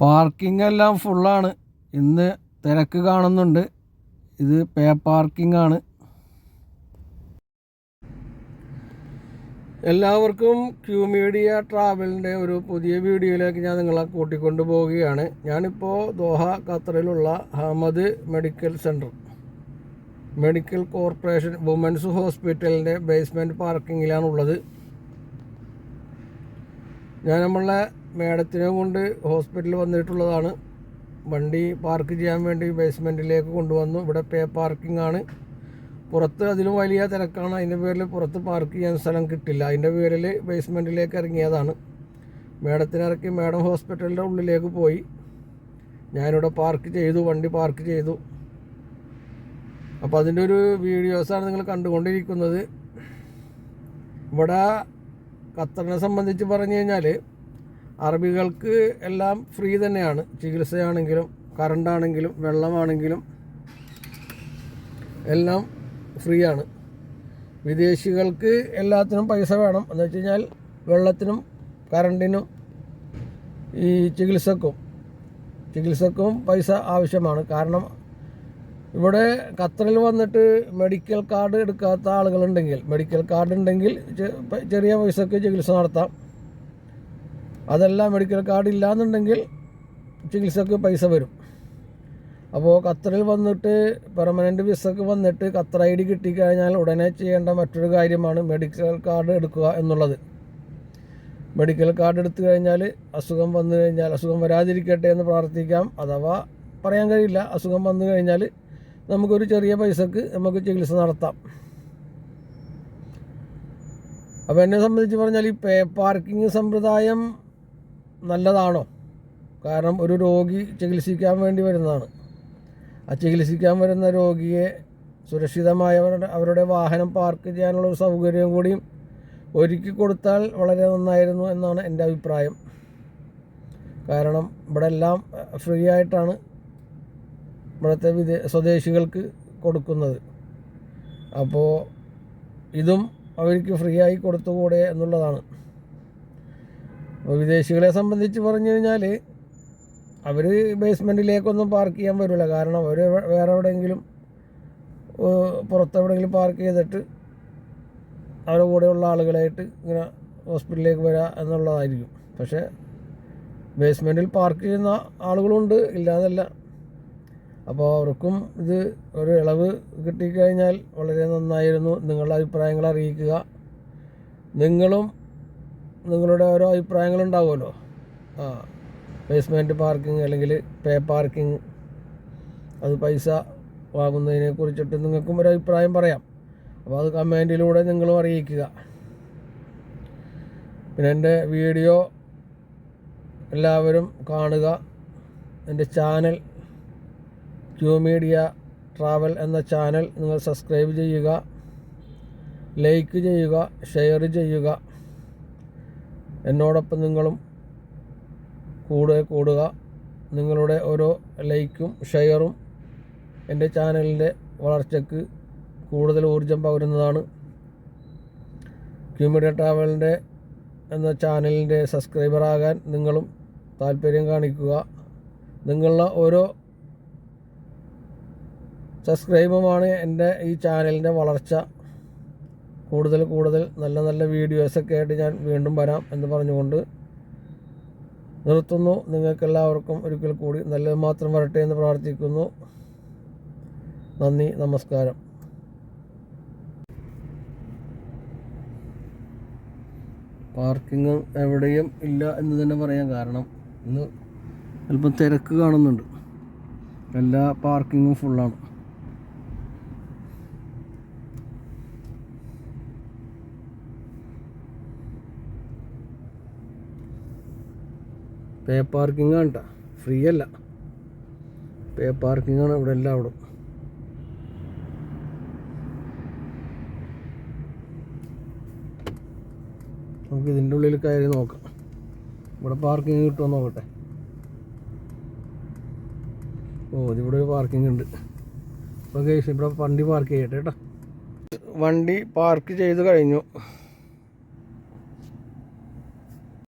Parking എല്ലാം ഫുള്ളാണ്. ഇന്ന് തിരക്ക് കാണുന്നുണ്ട്. ഇത് പേ പാർക്കിംഗ് ആണ് എല്ലാവർക്കും ക്യൂ മീഡിയ ട്രാവലിന്റെ ഒരു പുതിയ വീഡിയോയിലേക്ക് ഞാൻ നിങ്ങളെ കൂട്ടിക്കൊണ്ടു പോവുകയാണ്. ഞാനിപ്പോൾ Doha ഖത്തറിലുള്ള Ahmad medical centre. Medical corporation women's ഹോസ്പിറ്റലിന്റെ ബേസ്മെന്റ് പാർക്കിങ്ങിലാണുള്ളത്. ഞാൻ നമ്മളെ മേഡത്തിനെ കൊണ്ട് ഹോസ്പിറ്റലിൽ വന്നിട്ടുള്ളതാണ്. വണ്ടി പാർക്ക് ചെയ്യാൻ വേണ്ടി ബേസ്മെന്റിലേക്ക് കൊണ്ടുവന്നു. ഇവിടെ പേ പാർക്കിംഗ് ആണ്. പുറത്ത് അതിലും വലിയ തിരക്കാണ്. അതിന്റെ പേരിൽ പുറത്ത് പാർക്ക് ചെയ്യാൻ സ്ഥലം കിട്ടില്ല. അതിന്റെ പേരിൽ ബേസ്മെന്റിലേക്ക് ഇറങ്ങിയതാണ്. മേഡത്തിനെ ഇറക്കി മേഡം ഹോസ്പിറ്റലിന്റെ ഉള്ളിലേക്ക് പോയി. ഞാനിവിടെ പാർക്ക് ചെയ്തു വണ്ടി പാർക്ക് ചെയ്തു. അപ്പോൾ അതിന്റെ ഒരു വീഡിയോസാണ് നിങ്ങൾ കണ്ടുകൊണ്ടിരിക്കുന്നത്. ഇവിടെ ഖത്തറിനെ സംബന്ധിച്ച് പറഞ്ഞു കഴിഞ്ഞാൽ അറബികൾക്ക് എല്ലാം ഫ്രീ തന്നെയാണ്. ചികിത്സയാണെങ്കിലും കറണ്ടാണെങ്കിലും വെള്ളമാണെങ്കിലും എല്ലാം ഫ്രീ ആണ്. വിദേശികൾക്ക് എല്ലാത്തിനും പൈസ വേണം. എന്ന് വെച്ച് കഴിഞ്ഞാൽ വെള്ളത്തിനും കറണ്ടിനും ഈ ചികിത്സക്കും ചികിത്സക്കും പൈസ ആവശ്യമാണ്. കാരണം ഇവിടെ ഖത്തറിൽ വന്നിട്ട് മെഡിക്കൽ കാർഡ് എടുക്കാത്ത ആളുകളുണ്ടെങ്കിൽ മെഡിക്കൽ കാർഡ് ഉണ്ടെങ്കിൽ ചെറിയ പൈസക്ക് ചികിത്സ നടത്താം. അതല്ല മെഡിക്കൽ കാർഡ് ഇല്ലാന്നുണ്ടെങ്കിൽ ചികിത്സക്ക് പൈസ വരും. അപ്പോൾ ഖത്തറിൽ വന്നിട്ട് പെർമനന്റ് വിസക്ക് വന്നിട്ട് ഖത്തർ ഐ ഡി കിട്ടിക്കഴിഞ്ഞാൽ ഉടനെ ചെയ്യേണ്ട മറ്റൊരു കാര്യമാണ് മെഡിക്കൽ കാർഡ് എടുക്കുക എന്നുള്ളത്. മെഡിക്കൽ കാർഡ് എടുത്തു കഴിഞ്ഞാൽ അസുഖം വന്നു കഴിഞ്ഞാൽ അസുഖം വരാതിരിക്കട്ടെ എന്ന് പ്രാർത്ഥിക്കാം. അഥവാ പറയാൻ കഴിയില്ല അസുഖം വന്നു കഴിഞ്ഞാൽ നമുക്കൊരു ചെറിയ പൈസക്ക് നമുക്ക് ചികിത്സ നടത്താം. അപ്പോൾ എന്നെ സംബന്ധിച്ച് പറഞ്ഞാൽ ഈ പേ പാർക്കിംഗ് സമ്പ്രദായം നല്ലതാണോ? കാരണം ഒരു രോഗി ചികിത്സിക്കാൻ വേണ്ടി വരുന്നതാണ്. ആ ചികിത്സിക്കാൻ വരുന്ന രോഗിയെ സുരക്ഷിതമായ അവരുടെ അവരുടെ വാഹനം പാർക്ക് ചെയ്യാനുള്ള ഒരു സൗകര്യം കൂടിയും ഒരുക്കി കൊടുത്താൽ വളരെ നന്നായിരുന്നു എന്നാണ് എന്റെ അഭിപ്രായം. കാരണം ഇവിടെ എല്ലാം ഫ്രീ ആയിട്ടാണ് ഇവിടുത്തെ വിദേ സ്വദേശികൾക്ക് കൊടുക്കുന്നത്. അപ്പോൾ ഇതും അവർക്ക് ഫ്രീ ആയി കൊടുത്തുകൂടെ എന്നുള്ളതാണ്. അപ്പോൾ വിദേശികളെ സംബന്ധിച്ച് പറഞ്ഞു കഴിഞ്ഞാൽ അവർ ബേസ്മെന്റിലേക്കൊന്നും പാർക്ക് ചെയ്യാൻ വരില്ല കാരണം അവർ വേറെ എവിടെയെങ്കിലും പുറത്തെവിടെയെങ്കിലും പാർക്ക് ചെയ്തിട്ട് അവരുടെ കൂടെയുള്ള ആളുകളായിട്ട് ഇങ്ങനെ ഹോസ്പിറ്റലിലേക്ക് വരിക എന്നുള്ളതായിരിക്കും. പക്ഷേ ബേസ്മെന്റിൽ പാർക്ക് ചെയ്യുന്ന ആളുകളുണ്ട്. ഇല്ലാന്നല്ല. അപ്പോൾ അവർക്കും ഇത് ഒരു ഇളവ് കിട്ടിക്കഴിഞ്ഞാൽ വളരെ നന്നായിരുന്നു നിങ്ങളുടെ അഭിപ്രായങ്ങൾ അറിയിക്കുക. നിങ്ങളും നിങ്ങളുടെ ഓരോ അഭിപ്രായങ്ങൾ ഉണ്ടാവുമല്ലോ. ആ ബേസ്മെന്റ് പാർക്കിംഗ് അല്ലെങ്കിൽ പേ പാർക്കിംഗ് അത് പൈസ വാങ്ങുന്നതിനെ കുറിച്ചിട്ട് നിങ്ങൾക്കും ഒരു അഭിപ്രായം പറയാം. അപ്പോൾ അത് കമന്റിലൂടെ നിങ്ങളും അറിയിക്കുക. പിന്നെ എന്റെ വീഡിയോ എല്ലാവരും കാണുക. എന്റെ ചാനൽ ക്യൂ മീഡിയ ട്രാവൽ എന്ന ചാനൽ നിങ്ങൾ സബ്സ്ക്രൈബ് ചെയ്യുക ലൈക്ക് ചെയ്യുക ഷെയർ ചെയ്യുക. എന്നോടൊപ്പം നിങ്ങളും കൂടെ കൂടുക. നിങ്ങളുടെ ഓരോ ലൈക്കും ഷെയറും എന്റെ ചാനലിന്റെ വളർച്ചയ്ക്ക് കൂടുതൽ ഊർജം പകരുന്നതാണ്. ക്യൂ മീഡിയ ട്രാവലിന്റെ എന്ന ചാനലിന്റെ സബ്സ്ക്രൈബറാകാൻ നിങ്ങളും താല്പര്യം കാണിക്കുക. നിങ്ങളുടെ ഓരോ സബ്സ്ക്രൈബുമാണ് എന്റെ ഈ ചാനലിന്റെ വളർച്ച. കൂടുതൽ കൂടുതൽ നല്ല നല്ല വീഡിയോസൊക്കെ ആയിട്ട് ഞാൻ വീണ്ടും വരാം എന്ന് പറഞ്ഞുകൊണ്ട് നിർത്തുന്നു. നിങ്ങൾക്കെല്ലാവർക്കും ഒരിക്കൽ കൂടി നല്ലത് മാത്രം വരട്ടെ എന്ന് പ്രാർത്ഥിക്കുന്നു. നന്ദി നമസ്കാരം. പാർക്കിംഗ് എവിടെയും ഇല്ല എന്ന് തന്നെ പറയാം. കാരണം ഇന്ന് ചിലപ്പോൾ തിരക്ക് കാണുന്നുണ്ട്. എല്ലാ പാർക്കിങ്ങും ഫുള്ളാണ് പേ പാർക്കിംഗ് ആണ് കേട്ടോ ഫ്രീ അല്ല പേ പാർക്കിംഗ് ആണ് ഇവിടെ എല്ലാം എല്ലാവിടും. നമുക്ക് ഇതിന്റെ ഉള്ളിൽ കയറി നോക്കാം. ഇവിടെ പാർക്കിംഗ് കിട്ടുമോ നോക്കട്ടെ. ഓ ഇതിവിടെ ഒരു പാർക്കിംഗ് ഉണ്ട്. അപ്പോൾ ഇവിടെ വണ്ടി പാർക്ക് ചെയ്യട്ടെ കേട്ടോ. വണ്ടി പാർക്ക് ചെയ്ത് കഴിഞ്ഞു.